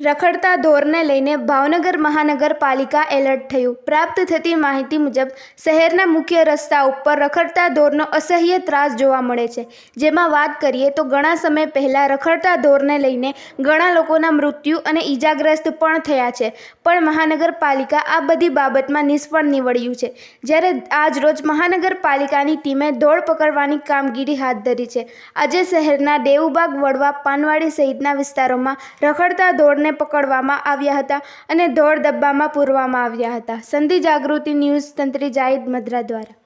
રખડતા ઢોરને લઈને ભાવનગર મહાનગરપાલિકા એલર્ટ થયું. પ્રાપ્ત થતી માહિતી મુજબ, શહેરના મુખ્ય રસ્તા ઉપર રખડતા ઢોરનો અસહ્ય ત્રાસ જોવા મળે છે. જેમાં વાત કરીએ તો ઘણા સમય પહેલાં રખડતા ઢોરને લઈને ઘણા લોકોના મૃત્યુ અને ઈજાગ્રસ્ત પણ થયા છે. પણ મહાનગરપાલિકા આ બધી બાબતમાં નિષ્ફળ નીવડ્યું છે. જ્યારે આજરોજ મહાનગરપાલિકાની ટીમે ઢોર પકડવાની કામગીરી હાથ ધરી છે. આજે શહેરના દેવુબાગ, વડવા, પાનવાડી સહિતના વિસ્તારોમાં રખડતા ઢોરને બંને પકડવામાં આવ્યા હતા અને ધોળ ડબ્બામાં પૂરવામાં આવ્યા હતા. સંધિ જાગૃતિ ન્યૂઝ તંત્રી જાહિદ મદ્રા દ્વારા.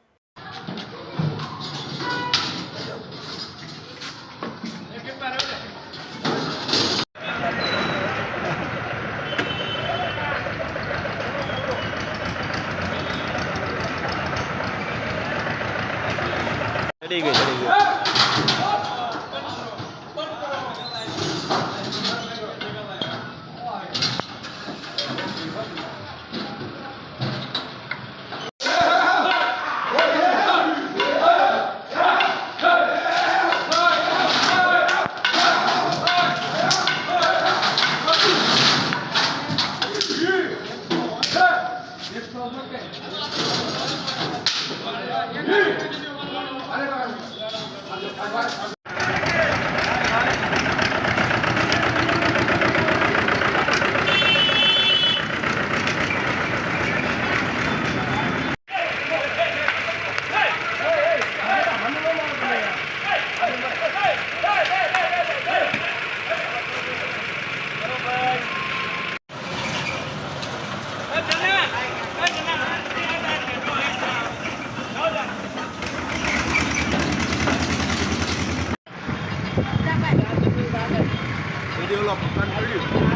ચડી ગઈ. あれは。提高了百分之六。